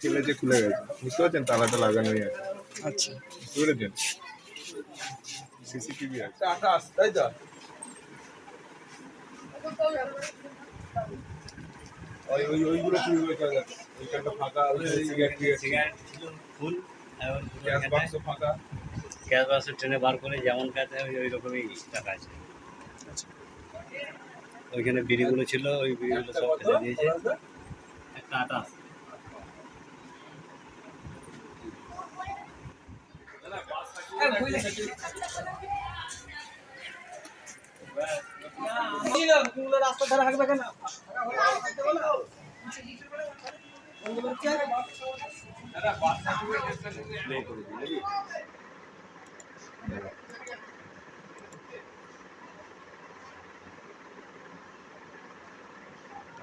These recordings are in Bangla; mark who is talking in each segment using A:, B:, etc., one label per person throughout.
A: ঠেলে যে খুলে গেছে বুঝতে পারছেন তালাটা লাগানোই আছে
B: আচ্ছা
A: বুঝতে পেরেছেন সিসিটিভি আছে ওই ওই ওইগুলো চুরি করে চলে যাচ্ছে ওইখানটা ফাঁকা। সিগারেট
C: ফুল
A: গ্যাস বাক্স ফাঁকা
C: গ্যাস বাক্স ট্রেনে বার করে যেমন কাজ ওই রকমই টাকা আছে। ওইখানে বিড়িগুলো ছিল ওই বিড়িগুলো সব ফেলে দিয়েছে। একটা আটা আছে।
B: রাস্তা ধারে থাকবে কেন?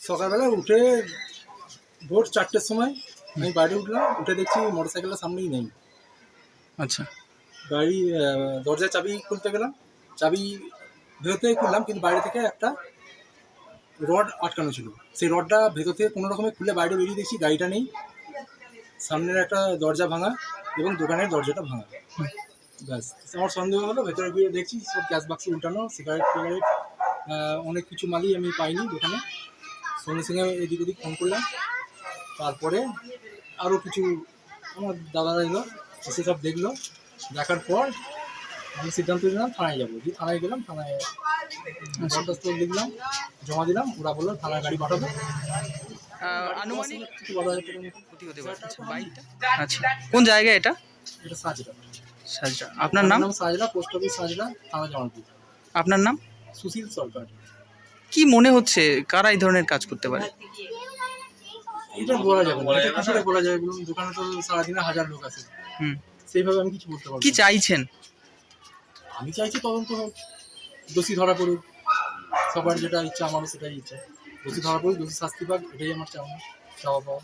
B: সকালবেলা উঠে ভোর চারটের সময় আমি বাড়ি উঠলাম উঠে দেখছি মোটর সাইকেলের সামনেই নেই।
D: আচ্ছা।
B: গাড়ি আহ, দরজার চাবি খুলতে গেলাম। চাবি ভেতর খুললাম কিন্তু বাইরে থেকে একটা রড আটকানো ছিল। সেই রডটা ভেতর থেকে কোনো রকমে খুলে বাইরে বেরিয়ে দেখছি গাড়িটা নেই। সামনের একটা দরজা ভাঙা এবং দোকানের দরজাটা ভাঙা। ব্যাস, আমার সন্দেহ হলো, ভেতরে গিয়ে দেখছি সব গ্যাস বাক্স উল্টানো সিগারেট ফিগারেট অনেক কিছু মালই আমি পাইনি দোকানে। সঙ্গে সঙ্গে এদিক ওদিক ফোন করলাম। তারপরে আরও কিছু আমার দাদারা এলো সে সব দেখল। দেখার পর আমি সিদ্ধান্ত নিলাম থানায় যাব। দিয়ে থানায় গেলাম থানায় দরখাস্ত লিখলাম জমা দিলাম ওরা বলল থানায় গাড়ি পাঠাবো।
D: আনুমানিক ক্ষতি হতে পারে। আচ্ছা, আচ্ছা কোন জায়গা এটা?
B: এটা সাজরা।
D: সাজরা। আপনার নাম?
B: সাজরা পোস্ট অফিস সাজরা থানা জামালপুর।
D: আপনার নাম?
B: সুশীল সরকার।
D: কি মনে হচ্ছে কারা এই ধরনের কাজ করতে পারে?
B: এটা বলা যাবে না। এটা বলা যাবে। বলুন দোকানে তো সারাদিনে হাজার লোক আছে।
D: হুম।
B: সেইভাবে আমি কিছু বলতে পারব
D: কি চাইছেন?
B: আমি চাইছি তদন্ত হোক, দোষী ধরা পড়ুক। সবার যেটা ইচ্ছা, আমারও সেটাই ইচ্ছা। দোষী ধরা পড়ুক, দোষী শাস্তি পাক, এটাই আমার চাওয়া। চাওয়া পাওয়া।